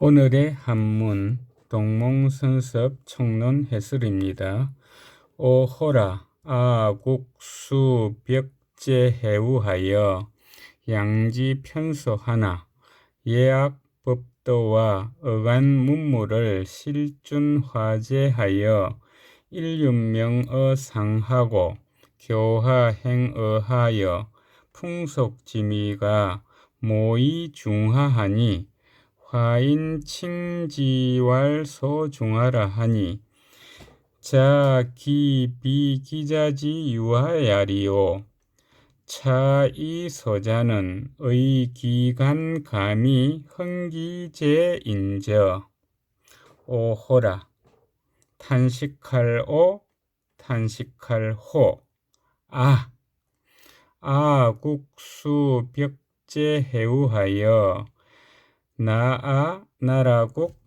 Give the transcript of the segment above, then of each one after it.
오늘의 한문 동몽선섭 청론 해설입니다. 오호라 아국수 벽제 해우하여 양지 편소하나 예약 법도와 어간 문물을 실준화제하여 일륜명어 상하고 교화행어하여 풍속지미가 모의 중하하니 화인 칭지왈 소 중하라 하니 자기 비기자지 유하야리오 차이 서자는 의기간 감이 흥기제 인저. 오호라. 탄식할 오 탄식할 호. 아, 아국수 벽제 해우하여 나아 나라국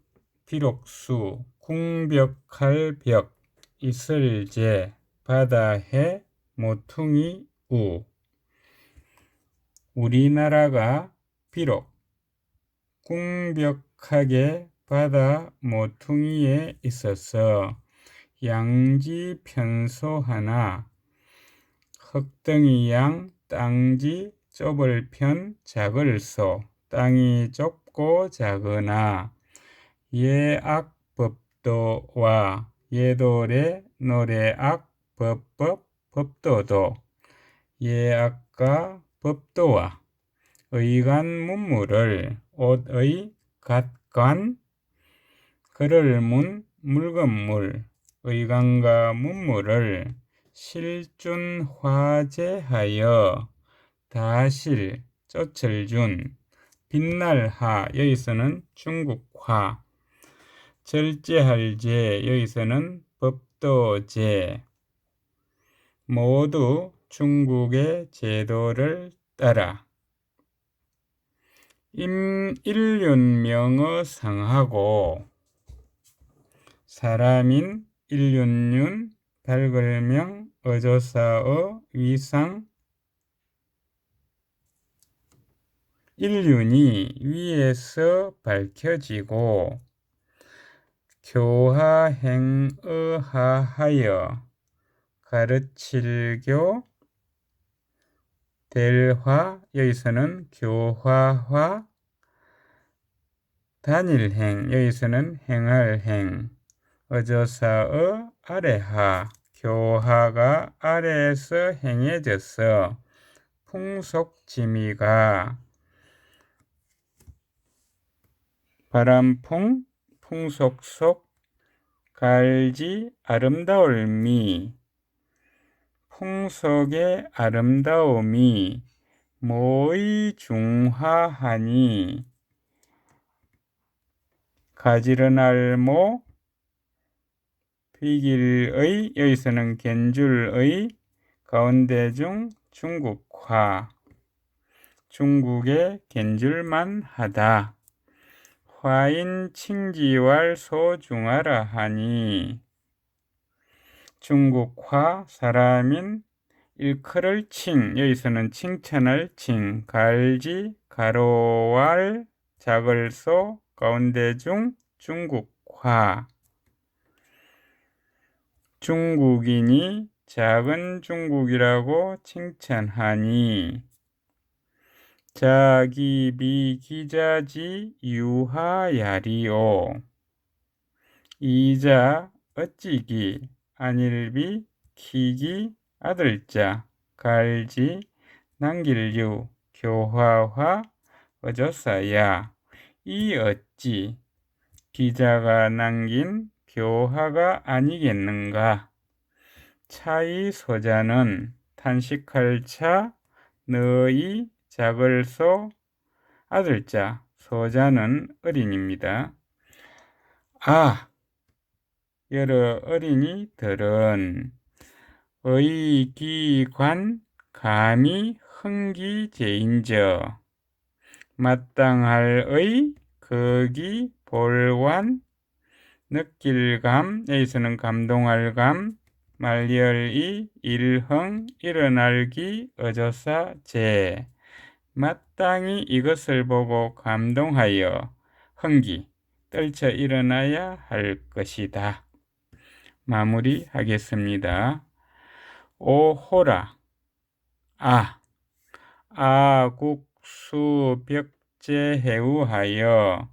비록수 궁벽할 벽 이슬제 바다해 모퉁이 우. 우리나라가 비록 궁벽하게 바다 모퉁이에 있어서 양지 편소 하나 흙덩이 양 땅지 좁을 편 작을 소 땅이 좁 고 작으나 예악 법도와 예돌의 노래악 법법 법도도 예악과 법도와 의간 문물을 옷의 갓관 그를 문 물건물 의간과 문물을 실준화제하여 다실 쫓을 준 빛날하 여기서는 중국화. 절제할 제 여기서는 법도제. 모두 중국의 제도를 따라. 임, 일륜명어 상하고 사람인 일륜륜 발글명 어조사의 위상 인륜이 위에서 밝혀지고 교화행의하하여 가르칠교 델화 여기서는 교화화 단일행 여기서는 행할행 어조사의 아래하 교화가 아래에서 행해져서 풍속지미가 바람풍 풍속 속 갈지 아름다울미 풍속의 아름다움이 모의 중화하니 가지런할모 비길의 여기서는 겐줄의 가운데 중 중국화 중국의 겐줄만 하다. 화인 칭지왈 소중하라 하니. 중국화 사람인 일컬을 칭 여기서는 칭찬을 칭 갈지 가로왈 작을 소 가운데 중 중국화. 중국인이 작은 중국이라고 칭찬하니 자기 비기자지 유하야리오. 이자 어찌기 안일비 키기 아들자 갈지 남길유 교화화 어조사야. 이 어찌 기자가 남긴 교화가 아니겠는가? 차이 소자는 탄식할 차 너희 작을 소 아들자 소자는 어린입니다. 아 여러 어린이들은 의 기 관 감이 흥기 제인저 마땅할 의 거기 볼완 느낄감 여기서는 감동할 감 말열이 일흥 일어날기 어조사 제 마땅히 이것을 보고 감동하여 흥기 떨쳐 일어나야 할 것이다. 마무리하겠습니다. 오호라 아 아국수 벽제 해우하여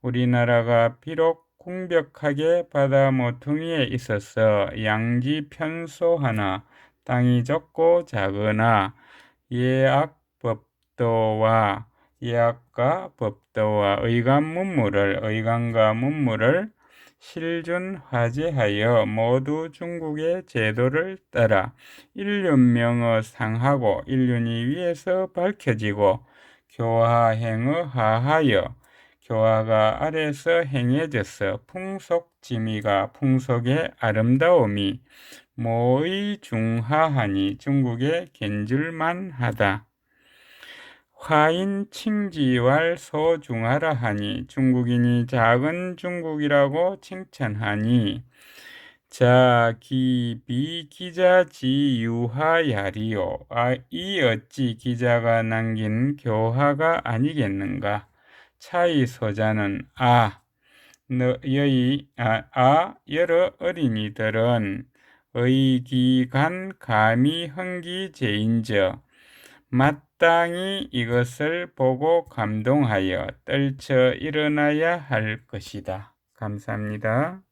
우리나라가 비록 궁벽하게 바다 모퉁이에 있어서 양지 편소하나 땅이 적고 작으나 예악 법도와 예악과 법도와 의관 문물을 의관과 문물을 실준화제하여 모두 중국의 제도를 따라 인륜명어 상하고 인륜이 위에서 밝혀지고 교화행어 하하여 교화가 아래서 행해져서 풍속지미가 풍속의 아름다움이 모의 중하하니 중국의 겐줄만하다. 화인 칭지왈 소중하라 하니 중국인이 작은 중국이라고 칭찬하니 자 기 비 기자 지유하야리요. 아, 이 어찌 기자가 남긴 교화가 아니겠는가? 차이 소자는 아 너희 아, 아 여러 어린이들은 의기간 감히 흥기제인저 마땅히 이것을 보고 감동하여 떨쳐 일어나야 할 것이다. 감사합니다.